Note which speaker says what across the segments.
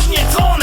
Speaker 1: Rozgrzane, podniecone,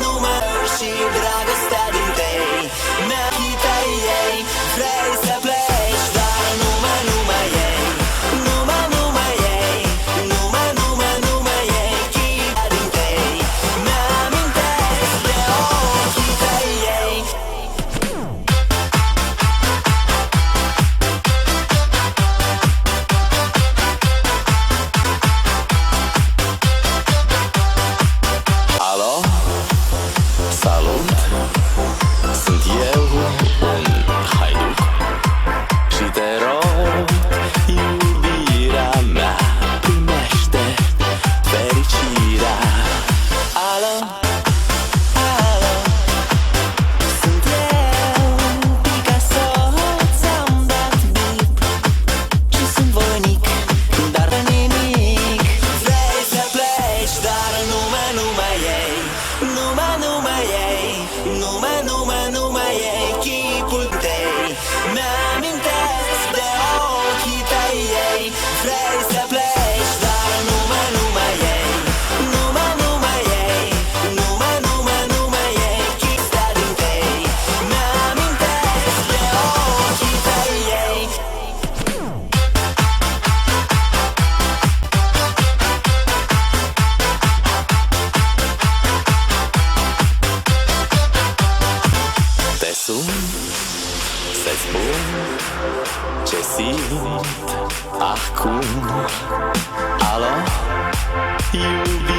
Speaker 2: numa și dragostea you.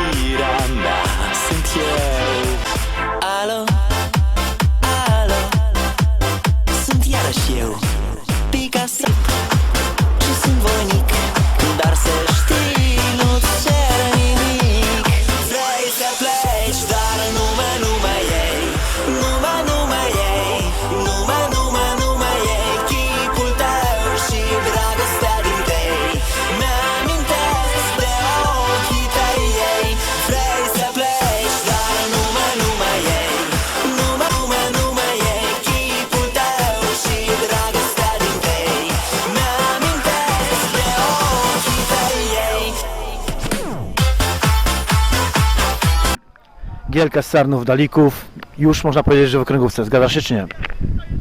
Speaker 3: Gielka z Sarnów, Dalików, już można powiedzieć, że w okręgówce. Zgadzasz się czy nie?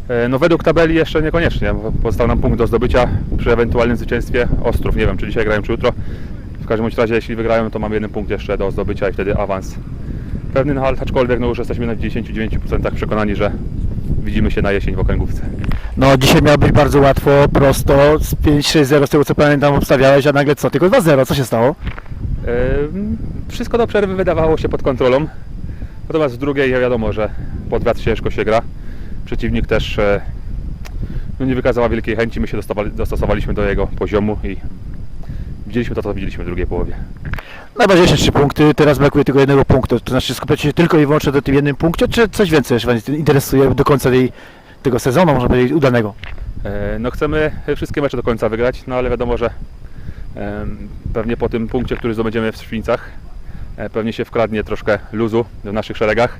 Speaker 1: E, No według tabeli jeszcze niekoniecznie. bo Pozostał nam punkt do zdobycia przy ewentualnym zwycięstwie Ostrów. Nie wiem, czy dzisiaj grają, czy jutro. W każdym razie, jeśli wygrają, to mamy jeden punkt jeszcze do zdobycia i wtedy awans. Pewny, no, ale aczkolwiek no, już jesteśmy na 99% przekonani, że widzimy się na jesień w okręgówce.
Speaker 3: No dzisiaj miało być bardzo łatwo, prosto, z 5-6-0 z tego co pamiętam obstawiałeś, a nagle co, tylko 2-0, co się stało?
Speaker 1: E, Wszystko do przerwy wydawało się pod kontrolą. Natomiast w drugiej wiadomo, że pod wiatr ciężko się gra. Przeciwnik też e, no, nie wykazała wielkiej chęci. My się dostosowaliśmy do jego poziomu i widzieliśmy to, co widzieliśmy w drugiej połowie.
Speaker 3: Najważniejsze trzy punkty, teraz brakuje tylko jednego punktu, to znaczy skupiać się tylko i wyłącznie na tym jednym punkcie, czy coś więcej jeszcze Was interesuje do końca tej, tego sezonu, można powiedzieć, udanego?
Speaker 1: E, No chcemy wszystkie mecze do końca wygrać, no ale wiadomo, że pewnie po tym punkcie, który zdobędziemy w Szwińcach, e, pewnie się wkradnie troszkę luzu w naszych szeregach.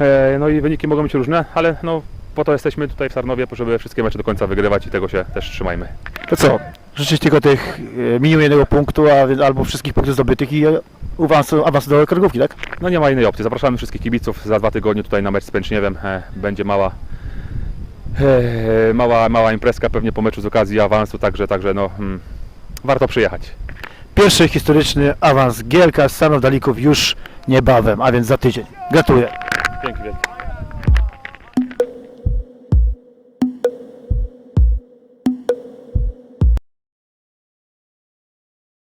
Speaker 1: E, No i wyniki mogą być różne, ale no po to jesteśmy tutaj w Sarnowie, żeby wszystkie mecze do końca wygrywać i tego się też trzymajmy.
Speaker 3: To co, życzyć tylko tych e, minimum jednego punktu, a, albo wszystkich punktów zdobytych i e, awansu, awansu do okręgówki, tak?
Speaker 1: No nie ma innej opcji. Zapraszamy wszystkich kibiców za dwa tygodnie tutaj na mecz z Pęczniewem. E, Będzie mała, e, mała, mała imprezka pewnie po meczu z okazji awansu, także, także no, mm, warto przyjechać.
Speaker 3: Pierwszy historyczny awans Gielka z Sarnów, Dalików już niebawem, a więc za tydzień. Gratuluję.
Speaker 1: Dzięki wielkie.